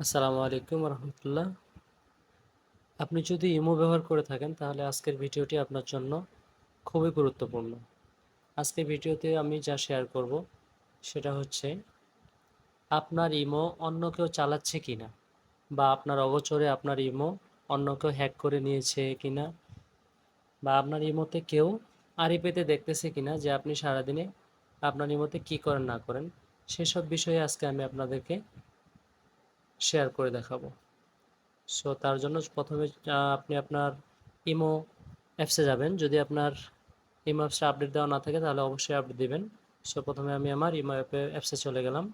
আসসালামু আলাইকুম রহমতুল্লাহ। আপনি যদি ইমো ব্যবহার করে থাকেন, তাহলে আজকের ভিডিওটি আপনার জন্য খুবই গুরুত্বপূর্ণ। আজকের ভিডিওতে আমি যা শেয়ার করব, সেটা হচ্ছে, আপনার ইমো অন্য কেউ চালাচ্ছে কিনা? বা আপনার অগোচরে আপনার ইমো অন্য কেউ হ্যাক করে নিয়েছে কিনা? বা আপনার ইমোতে কেউ আড়ি পেতে দেখতেছে কিনা যে আপনি সারাদিনে আপনার ইমোতে কি করেন, না করেন? সেসব বিষয়ে আজকে আমি আপনাদেরকে শেয়ার করে দেখাবো। সো তার জন্য প্রথমে আপনি আপনার ইমো অ্যাপসে যাবেন। যদি আপনার ইমো অ্যাপসটা আপডেট দেওয়া না থাকে, তাহলে অবশ্যই আপডেট দেবেন। সো প্রথমে আমি আমার ইমো অ্যাপে অ্যাপসে চলে গেলাম।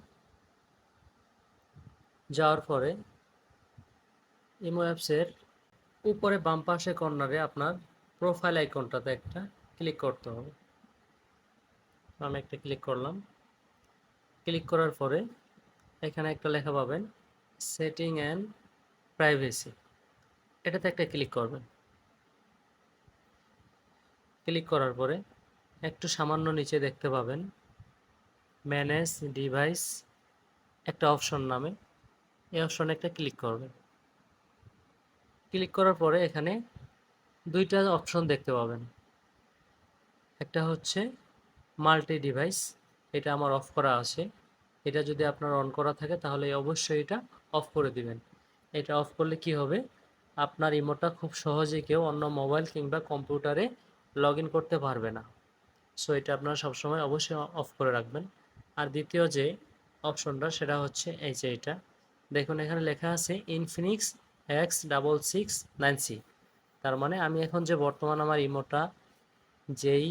যাওয়ার পরে ইমো অ্যাপসের উপরে বাম পাশে কর্নারে আপনার প্রোফাইল আইকনটাতে একটা ক্লিক করতে হবে। আমি একটা ক্লিক করলাম। ক্লিক করার পরে, এখানে একটা লেখা পাবেন সেটিং অ্যান্ড প্রাইভেসি এটাতে একটা ক্লিক করবেন। ক্লিক করার পরে একটু সামান্য নিচে দেখতে পাবেন ম্যানেজ ডিভাইস একটা অপশন নামে। এই অপশনে একটা ক্লিক করবেন। ক্লিক করার পরে এখানে দুইটা অপশন দেখতে পাবেন। একটা হচ্ছে মাল্টি ডিভাইস এটা আমার অফ করা আছে। এটা যদি আপনার অন করা থাকে তাহলে অবশ্যই এটা অফ করে দিবেন। এটা অফ করলে কি হবে? আপনার ইমোটা খুব সহজে কেউ অন্য মোবাইল কিংবা কম্পিউটারে লগ করতে পারবে না। সো এটা আপনারা সবসময় অবশ্যই অফ করে রাখবেন। আর দ্বিতীয় যে অপশনটা সেটা হচ্ছে এই যে এটা। দেখুন, এখানে লেখা আছে Infinix X double six nine C তার মানে আমি এখন যে বর্তমান আমার ইমোটা যেই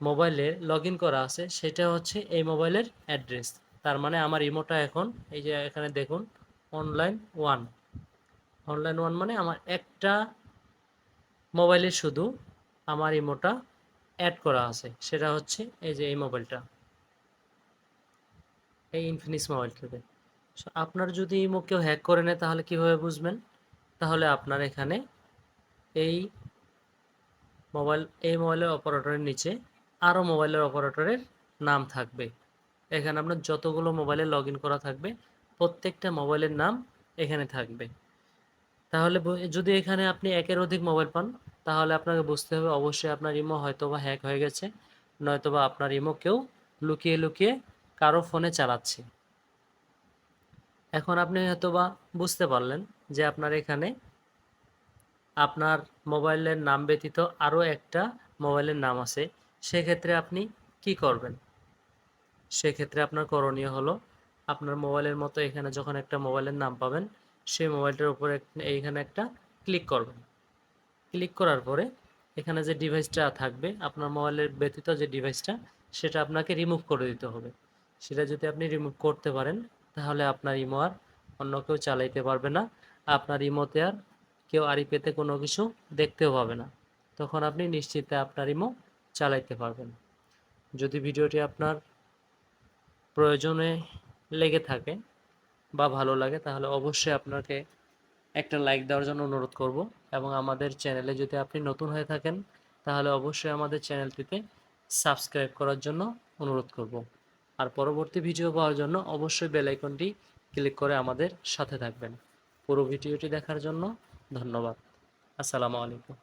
মোবাইলে লগ করা আছে, সেটা হচ্ছে এই মোবাইলের অ্যাড্রেস তার মানে আমার ইমোটা এখন এই যে এখানে দেখুন অনলাইন ওয়ান অনলাইন ওয়ান মানে আমার একটা মোবাইলে শুধু আমার ইমোটা অ্যাড করা আছে। সেটা হচ্ছে এই যে এই মোবাইলটা এই ইনফিনিক্স মোবাইলটাতে So, আপনার যদি ইমো কেউ হ্যাক করে নেয় তাহলে কীভাবে বুঝবেন? তাহলে আপনার এখানে এই মোবাইল এই মোবাইলের অপারেটরের নিচে আরও মোবাইলের অপারেটরের নাম থাকবে। এখানে আপনার যতগুলো মোবাইলে লগ করা থাকবে, প্রত্যেকটা মোবাইলের নাম এখানে থাকবে। তাহলে যদি এখানে আপনি একের অধিক মোবাইল পান, তাহলে আপনাকে বুঝতে হবে অবশ্যই আপনার ইমো হয়তো বা হ্যাক হয়ে গেছে নয়তো বা আপনার ইমো কেউ লুকিয়ে লুকিয়ে কারও ফোনে চালাচ্ছে। এখন আপনি হয়তো বা বুঝতে পারলেন যে আপনার এখানে আপনার মোবাইলের নাম ব্যতীত আরও একটা মোবাইলের নাম আছে, সেক্ষেত্রে আপনি কি করবেন? সেক্ষেত্রে আপনার করণীয় হলো, আপনার মোবাইলের মতো এখানে যখন একটা মোবাইলের নাম পাবেন, সেই মোবাইলটার উপরে এইখানে একটা ক্লিক করবেন। ক্লিক করার পরে এখানে যে ডিভাইসটা থাকবে, আপনার মোবাইলের ব্যতীত যে ডিভাইসটা, সেটা আপনাকে রিমুভ করে দিতে হবে। সেটা যদি আপনি রিমুভ করতে পারেন, তাহলে আপনার ইমো আর অন্য কেউ চালাইতে পারবে না। আপনার ইমোতে আর কেউ আড়ি পেতে কোনো কিছু দেখতেও পাবে না। তখন আপনি নিশ্চিন্তে আপনার ইমো চালাইতে পারবেন। যদি ভিডিওটি আপনার প্রয়োজনে লেগে থাকে বা ভালো লাগে, তাহলে অবশ্যই আপনাকে একটা লাইক দেওয়ার জন্য অনুরোধ করব। এবং আমাদের চ্যানেলে যদি আপনি নতুন হয়ে থাকেন, তাহলে অবশ্যই আমাদের চ্যানেলটিতে সাবস্ক্রাইব করার জন্য অনুরোধ করব। আর পরবর্তী ভিডিও পাওয়ার জন্য অবশ্যই বেল আইকনটি ক্লিক করে আমাদের সাথে থাকবেন। পুরো ভিডিওটি দেখার জন্য ধন্যবাদ। আসসালামু আলাইকুম।